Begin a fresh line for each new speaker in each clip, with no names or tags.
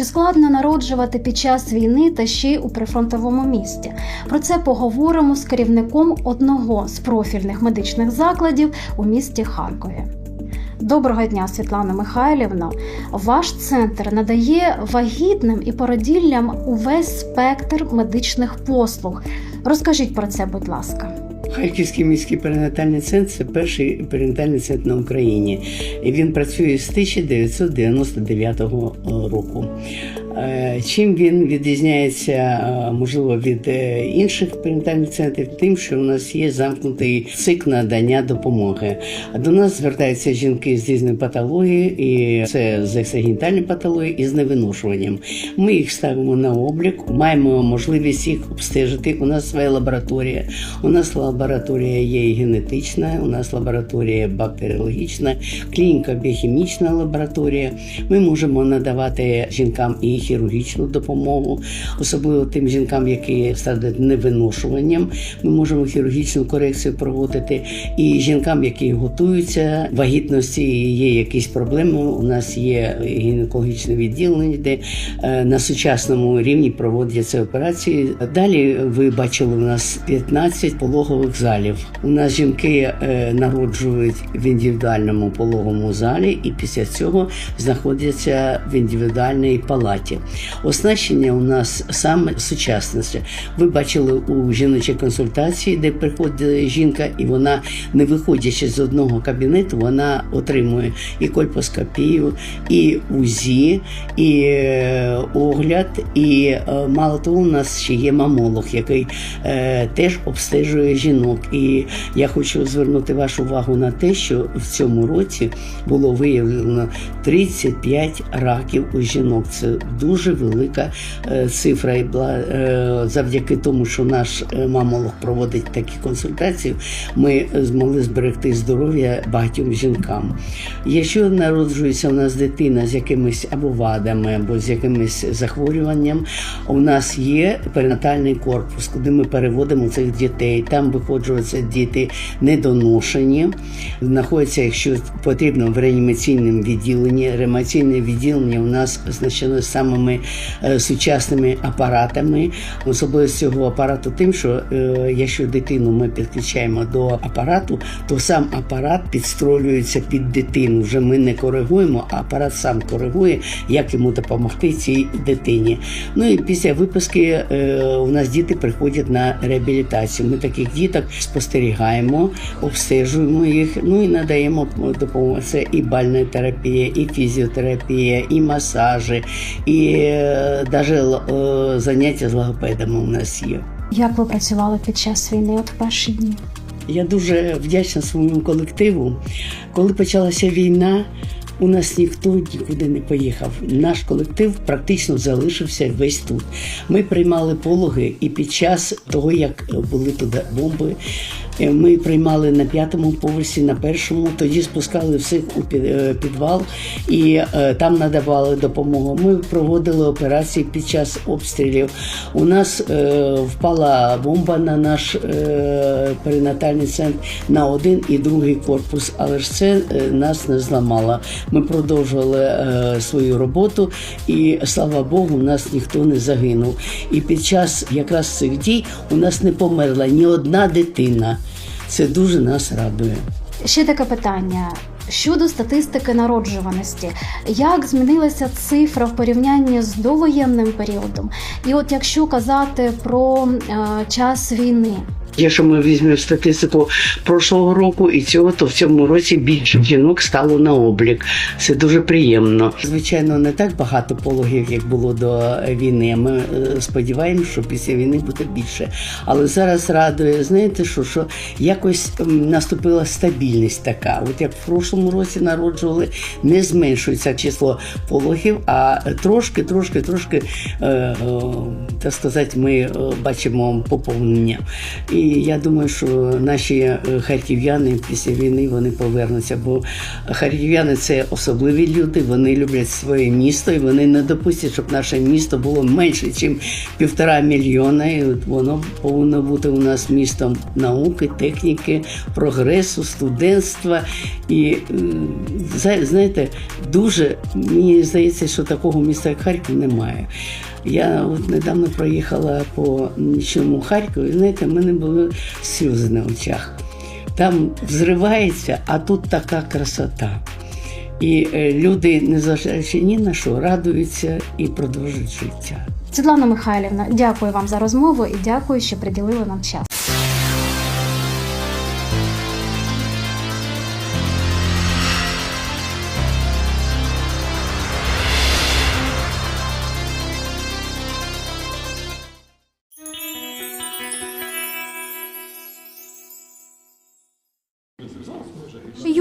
Чи складно народжувати під час війни та ще й у прифронтовому місті? Про це поговоримо з керівником одного з профільних медичних закладів у місті Харкові. Доброго дня, Світлана Михайлівна. Ваш центр надає вагітним і породіллям увесь спектр медичних послуг. Розкажіть про це, будь ласка.
Харківський міський перинатальний центр це перший перинатальний центр на Україні. І він працює з 1999 року. Е, Чим він відрізняється, е, можливо, від е, інших перинатальних центрів, тим, що у нас є замкнутий цикл надання допомоги. До нас звертаються жінки з різною патологією, і це з екстрагенітальною патологією і з невиношуванням. Ми їх ставимо на облік, маємо можливість їх обстежити. У нас своя лабораторія. У нас лабораторія є і генетична, у нас лабораторія бактеріологічна, клініка біохімічна лабораторія. Ми можемо надавати жінкам і хірургічну допомогу, особливо тим жінкам, які страждають невиношуванням. Ми можемо хірургічну корекцію проводити. І жінкам, які готуються вагітності, є якісь проблеми. У нас є гінекологічне відділення, де е, на сучасному рівні проводяться операції. Далі ви бачили, у нас 15 пологових залів. У нас жінки е, народжують в індивідуальному пологовому залі, і після цього знаходяться в індивідуальній палаті. Оснащення у нас саме сучасне. Ви бачили у жіночій консультації, де приходить жінка, і вона, не виходячи з одного кабінету, вона отримує і кольпоскопію, і УЗІ, і е, огляд. І е, мало того, у нас ще є мамолог, який е, теж обстежує жінок. І я хочу звернути вашу увагу на те, що в цьому році було виявлено 35 раків у жінок. Це дуже велика е, цифра. І е, завдяки тому, що наш е, мамолог проводить такі консультації, ми змогли зберегти здоров'я багатьом жінкам. Якщо народжується у нас дитина з якимись або вадами, або з якимись захворюванням, у нас є перинатальний корпус, куди ми переводимо цих дітей. Там виходжуються діти недоношені, знаходяться, якщо потрібно, в реанімаційному відділенні. Реанімаційне відділення у нас оснащено самими е, сучасними апаратами. Особливість цього апарату тим, що е, якщо дитину ми підключаємо до апарату, то сам апарат підстроюється під дитину. Вже ми не коригуємо, а апарат сам коригує, як йому допомогти цій дитині. Ну і після випуски е, у нас діти приходять на реабілітацію. Ми таких діток спостерігаємо, обстежуємо їх, ну і надаємо допомогу. Це і бальна терапія, і фізіотерапія, і масажі, і навіть заняття з логопедами у нас є.
Як ви працювали під час війни от в перші дні?
Я дуже вдячна своєму колективу. Коли почалася війна, у нас ніхто нікуди не поїхав. Наш колектив практично залишився весь тут. Ми приймали пологи, і під час того, як були туди бомби, ми приймали на п'ятому поверсі, на першому, тоді спускали всіх у е, підвал і е, там надавали допомогу. Ми проводили операції під час обстрілів. У нас е, впала бомба на наш е, перинатальний центр на один і другий корпус, але ж це е, нас не зламало. Ми продовжували е, свою роботу, і слава Богу, у нас ніхто не загинув. І під час якраз цих дій у нас не померла ні одна дитина. Це дуже нас радує.
Ще таке питання. Щодо статистики народжуваності, як змінилася цифра в порівнянні з довоєнним періодом? І от якщо казати про е, час війни,
Якщо ми візьмемо статистику прошлого року і цього, то в цьому році більше жінок стало на облік. Це дуже приємно. Звичайно, не так багато пологів, як було до війни. Ми е, сподіваємося, що після війни буде більше. Але зараз радує, знаєте, що, що якось наступила стабільність така. От як в прошлому році народжували, не зменшується число пологів, а трошки, трошки, трошки е, е, так сказати, ми бачимо поповнення. І я думаю, що наші е, харків'яни після війни вони повернуться, бо харків'яни це особливі люди, вони люблять своє місто і вони не допустять, щоб наше місто було менше, ніж півтора мільйона. І воно повинно бути у нас містом науки, техніки, прогресу, студентства. І е, знаєте, дуже мені здається, що такого міста, як Харків, немає. Я от недавно проїхала по нічному Харкові, знаєте, в мене були слезы на очах. Там взривається, а тут така красота. І е, люди, незважаючи ні на що, радуються і продовжують життя.
Світлана Михайлівна, дякую вам за розмову і дякую, що приділили нам час.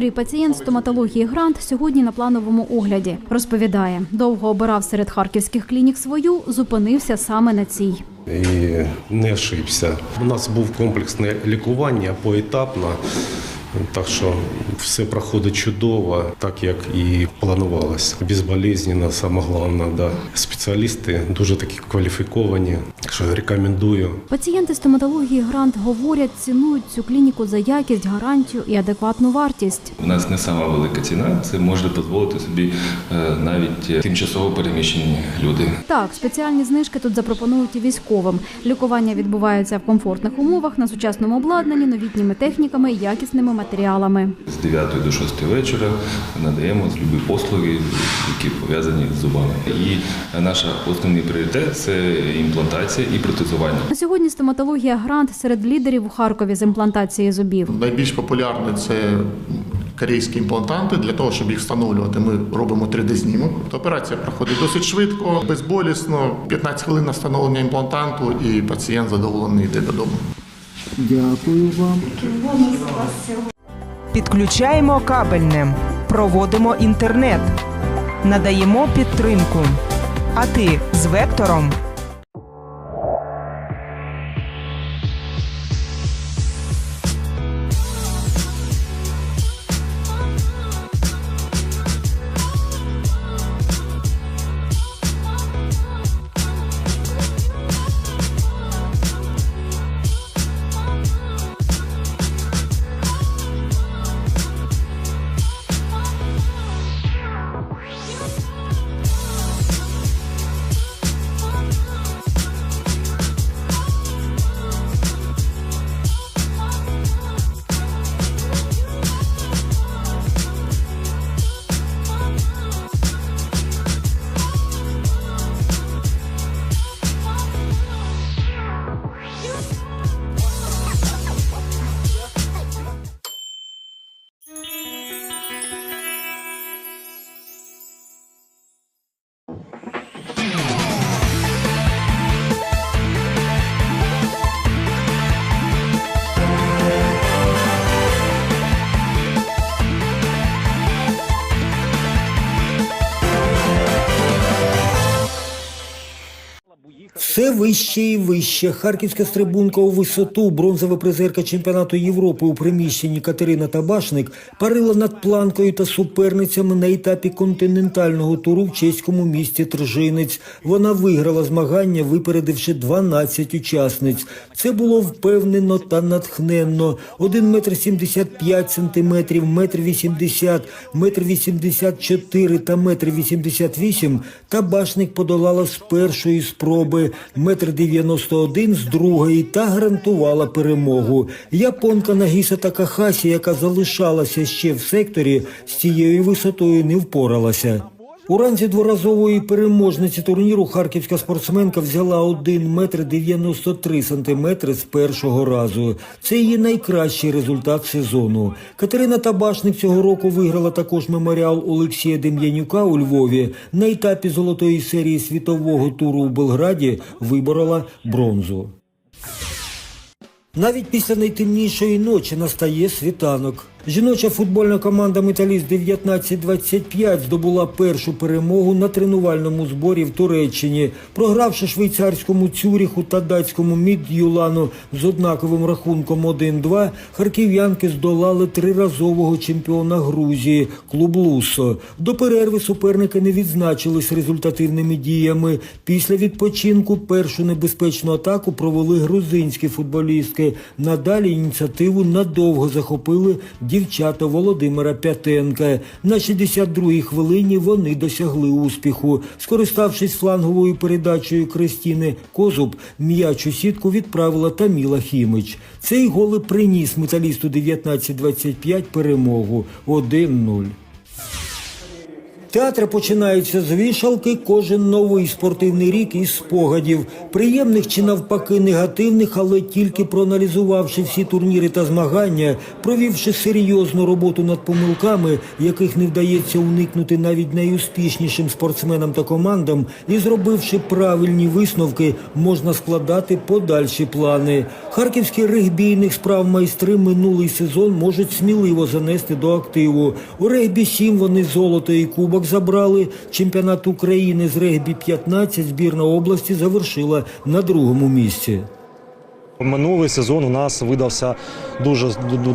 Юрій, пацієнт стоматології Грант, сьогодні на плановому огляді. Розповідає, довго обирав серед харківських клінік свою, зупинився саме на цій.
і не ошибся. У нас був комплексне лікування поетапно, так що все проходить чудово, так як і планувалося. Безболезненно, саме головне, да. спеціалісти дуже такі кваліфіковані, що рекомендую.
Пацієнти стоматології Грант говорять, цінують цю клініку за якість, гарантію і адекватну вартість.
У нас не сама велика ціна, це може дозволити собі е, навіть е, тимчасово переміщені люди.
Так, спеціальні знижки тут запропонують і військовим. Лікування відбувається в комфортних умовах на сучасному обладнанні, новітніми техніками, якісними матеріалами.
З 9 до 6 вечора надаємо любі послуги, які пов'язані з зубами. І наш основний пріоритет це імплантація і протезування.
На сьогодні стоматологія Грант серед лідерів у Харкові з імплантації зубів.
Найбільш популярне це корейські імплантанти. Для того, щоб їх встановлювати, ми робимо 3D-знімок. Тобто Операція проходить досить швидко, безболісно, 15 хвилин на встановлення імплантанту, і пацієнт задоволений йде додому.
Дякую вам.
Підключаємо кабельне, проводимо інтернет, надаємо підтримку. А ти з вектором
вище і вище. Харківська стрибунка у висоту, бронзова призерка чемпіонату Європи у приміщенні Катерина Табашник парила над планкою та суперницями на етапі континентального туру в чеському місті Тржинець. Вона виграла змагання, випередивши 12 учасниць. Це було впевнено та натхненно. 1 метр 75 сантиметрів, метр 80, метр 84 та метр 88 Табашник подолала з першої спроби, метр 91 з другої та гарантувала перемогу. Японка Нагіса Такахасі, яка залишалася ще в секторі, з цією висотою не впоралася. У ранзі дворазової переможниці турніру харківська спортсменка взяла 1 метр 93 сантиметри з першого разу. Це її найкращий результат сезону. Катерина Табашник цього року виграла також меморіал Олексія Дем'янюка у Львові. На етапі золотої серії світового туру у Белграді виборола бронзу. Навіть після найтемнішої ночі настає світанок. Жіноча футбольна команда Металіст 1925 здобула першу перемогу на тренувальному зборі в Туреччині, програвши швейцарському Цюріху та датському Мід'юлану з однаковим рахунком 1-2, харків'янки здолали триразового чемпіона Грузії клуб Лусо. До перерви суперники не відзначились результативними діями. Після відпочинку першу небезпечну атаку провели грузинські футболістки. Надалі ініціативу надовго захопили дівчата Володимира П'ятенка. На 62-й хвилині вони досягли успіху. Скориставшись фланговою передачею Кристіни Козуб, м'яч у сітку відправила Таміла Хімич. Цей гол приніс металісту 19-25 перемогу 1-0. Театри починаються з вішалки кожен новий спортивний рік із спогадів, приємних чи навпаки негативних, але тільки проаналізувавши всі турніри та змагання, провівши серйозну роботу над помилками, яких не вдається уникнути навіть найуспішнішим спортсменам та командам, і зробивши правильні висновки, можна складати подальші плани. Харківські регбійних справ майстри минулий сезон можуть сміливо занести до активу. У регбі 7 вони золото і кубок забрали. Чемпіонат України з регбі 15 збірна області завершила на другому місці.
Минулий сезон у нас видався дуже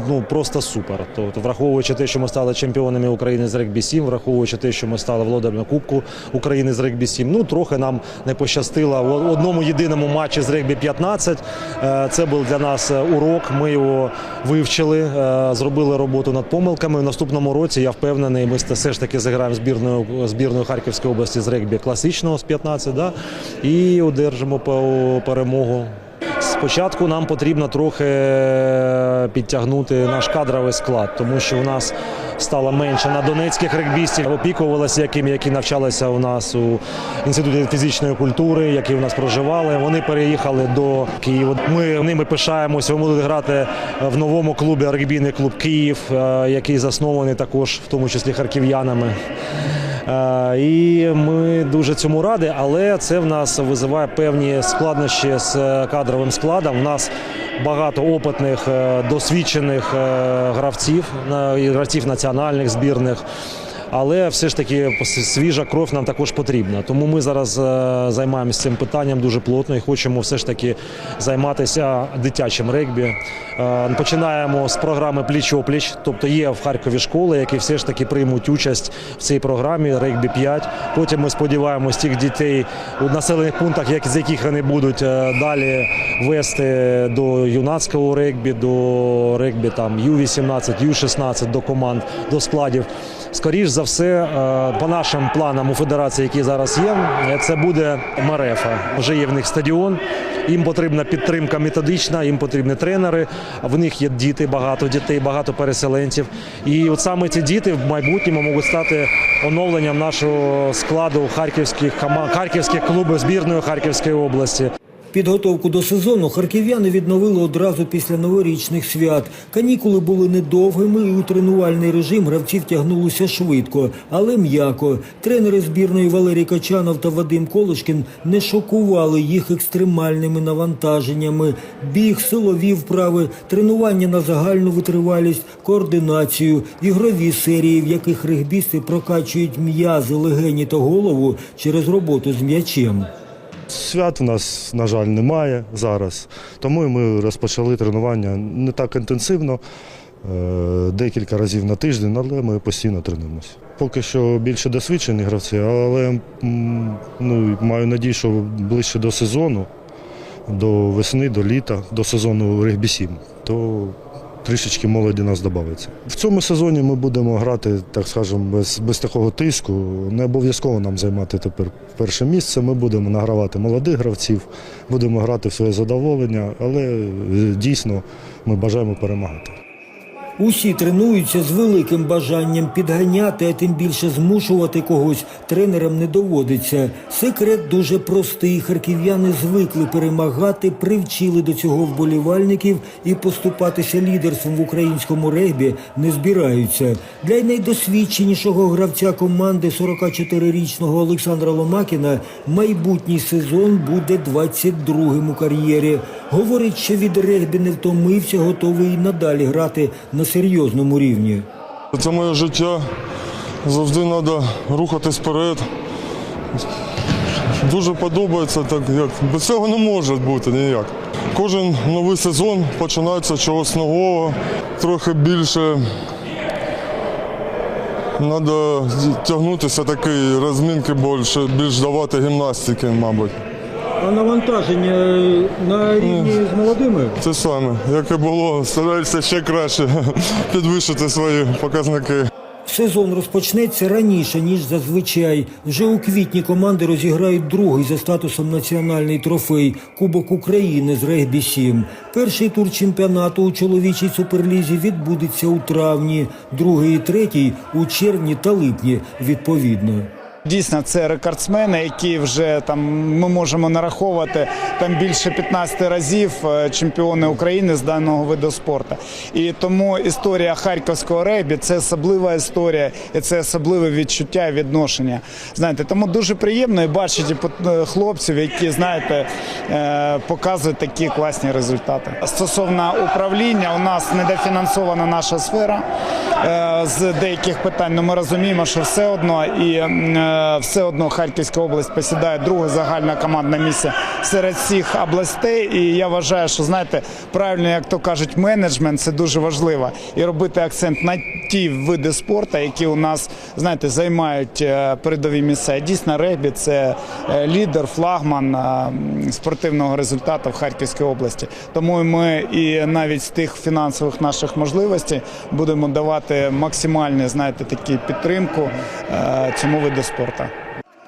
ну, просто супер. Тобто, враховуючи те, що ми стали чемпіонами України з регбі 7, враховуючи те, що ми стали володарями Кубку України з регбі 7, ну трохи нам не пощастило в одному єдиному матчі з регбі 15. Е, Це був для нас урок. Ми його вивчили, е, зробили роботу над помилками. В наступному році я впевнений, ми все ж таки зіграємо збірною збірною Харківської області з регбі класичного з 15, да, і одержимо перемогу. Спочатку нам потрібно трохи підтягнути наш кадровий склад, тому що у нас стало менше на донецьких регбістів, опікувалися якими, які навчалися у нас у інституті фізичної культури, які у нас проживали. Вони переїхали до Києва. Ми ними пишаємося. Вони будуть грати в новому клубі регбійний клуб Київ, е, який заснований також, в тому числі харків'янами. Е, І ми дуже цьому раді, але це в нас визиває певні складнощі з е, кадровим складом. У нас багато опитних, е, досвідчених гравців, гравців національних збірних. Але все ж таки свіжа кров нам також потрібна. Тому ми зараз е, займаємося цим питанням дуже плотно і хочемо все ж таки займатися дитячим регбі. Е, Починаємо з програми Пліч-опліч, тобто є в Харкові школи, які все ж таки приймуть участь в цій програмі регбі 5. Потім ми сподіваємось тих дітей у населених пунктах, як з яких вони будуть е, далі вести до юнацького регбі, до регбі там Ю-18, Ю-16, до команд, до складів. Скоріш за все, е, по нашим планам у федерації, які зараз є, це буде Марефа. Вже є в них стадіон. Їм потрібна підтримка методична, їм потрібні тренери. В них є діти, багато дітей, багато переселенців. І от саме ці діти в майбутньому можуть стати оновленням нашого складу харківських харківських клубів збірної Харківської області.
Підготовку до сезону харків'яни відновили одразу після новорічних свят. Канікули були недовгими, і у тренувальний режим гравців тягнулося швидко, але м'яко. Тренери збірної Валерій Качанов та Вадим Колишкін не шокували їх екстремальними навантаженнями. Біг, силові вправи, тренування на загальну витривалість, координацію, ігрові серії, в яких регбісти прокачують м'язи, легені та голову через роботу з м'ячем.
Свят у нас, на жаль, немає зараз, тому ми розпочали тренування не так інтенсивно, е, декілька разів на тиждень, але ми постійно тренуємося. Поки що більше досвідчені гравці, але ну, маю надію, що ближче до сезону, до весни, до літа, до сезону регбі 7, то трішечки молоді нас додається. В цьому сезоні ми будемо грати, так скажемо, без, без такого тиску. Не обов'язково нам займати тепер перше місце. Ми будемо награвати молодих гравців, будемо грати в своє задоволення, але е, дійсно ми бажаємо перемагати.
Усі тренуються з великим бажанням підганяти, а тим більше змушувати когось тренерам не доводиться. Секрет дуже простий. Харків'яни звикли перемагати, привчили до цього вболівальників і поступатися лідерством в українському регбі не збираються. Для найдосвідченішого гравця команди 44-річного Олександра Ломакіна майбутній сезон буде 22-м у кар'єрі. Говорить, що від регбі не втомився, готовий і надалі грати на серйозному рівні.
Це моє життя. Завжди треба рухатись вперед. Дуже подобається, так як без цього не може бути ніяк. Кожен новий сезон починається чогось нового, трохи більше. Треба тягнутися такий розмінки більше, більш давати гімнастики, мабуть.
А навантаження на рівні з молодими?
Це саме, як і було, стараюся ще краще підвищити свої показники.
Сезон розпочнеться раніше, ніж зазвичай. Вже у квітні команди розіграють другий за статусом національний трофей Кубок України з регбі 7. Перший тур чемпіонату у чоловічій суперлізі відбудеться у травні, другий і третій у червні та липні відповідно.
Дійсно, це рекордсмени, які вже там ми можемо нараховувати там більше 15 разів е, чемпіони України з даного виду спорту. І тому історія харківського регбі – це особлива історія, і це особливе відчуття і відношення. Знаєте, тому дуже приємно і бачити е, хлопців, які знаєте, е, показують такі класні результати. Стосовно управління, у нас недофінансована наша сфера з деяких питань. але ми розуміємо, що все одно і все одно Харківська область посідає друге загальне командне місце серед всіх областей. І я вважаю, що знаєте, правильно, як то кажуть, менеджмент це дуже важливо. І робити акцент на ті види спорту, які у нас знаєте, займають е, передові місця. Дійсно, регбі це е, лідер, флагман е, спортивного результату в Харківській області. Тому ми і навіть з тих фінансових наших можливостей будемо давати максимальну, знаєте, такі підтримку цьому виду спорту.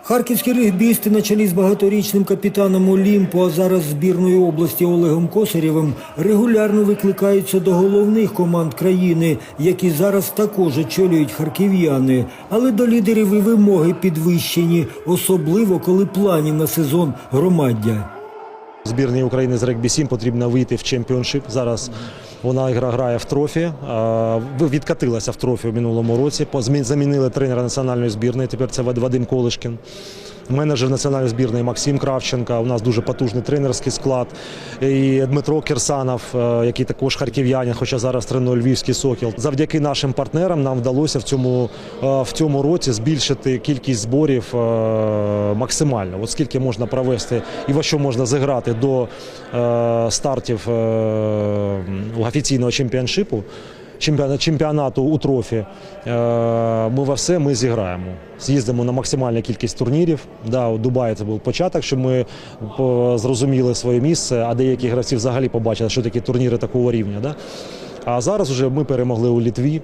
Харківські регбісти на чолі з багаторічним капітаном Олімпу, а зараз збірної області Олегом Косарєвим, регулярно викликаються до головних команд країни, які зараз також очолюють харків'яни. Але до лідерів і вимоги підвищені, особливо коли планів на сезон громаддя.
Збірній України з регбі 7 потрібно вийти в чемпіоншип. Зараз вона гра- грає в трофі. а, Відкатилася в трофі у минулому році. Замінили тренера національної збірної. Тепер це Вад- Вадим Колишкін. Менеджер національної збірної Максим Кравченка. У нас дуже потужний тренерський склад. І Дмитро Кірсанов, е, який також харків'янин, хоча зараз тренує Львівський сокіл. Завдяки нашим партнерам нам вдалося в цьому, е, в цьому році збільшити кількість зборів е, максимально. От скільки можна провести і во що можна зіграти до стартів офіційного чемпіоншипу. Чемпіона- Чемпіонату у трофі е, ми во все ми зіграємо. З'їздимо на максимальну кількість турнірів. Да, у Дубаї це був початок, щоб ми зрозуміли своє місце, а деякі гравці взагалі побачили, що такі турніри такого рівня. Да? А зараз вже ми перемогли у Літві.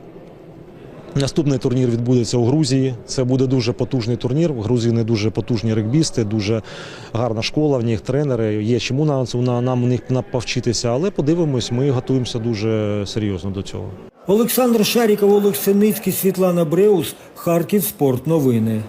Наступний турнір відбудеться у Грузії. Це буде дуже потужний турнір. В Грузії не дуже потужні регбісти, дуже гарна школа, в них тренери. Є чому на- нам у них повчитися, але подивимось, ми готуємося дуже серйозно до цього.
Олександр Шаріков, Олег Світлана Бреус, Харків Спорт Новини.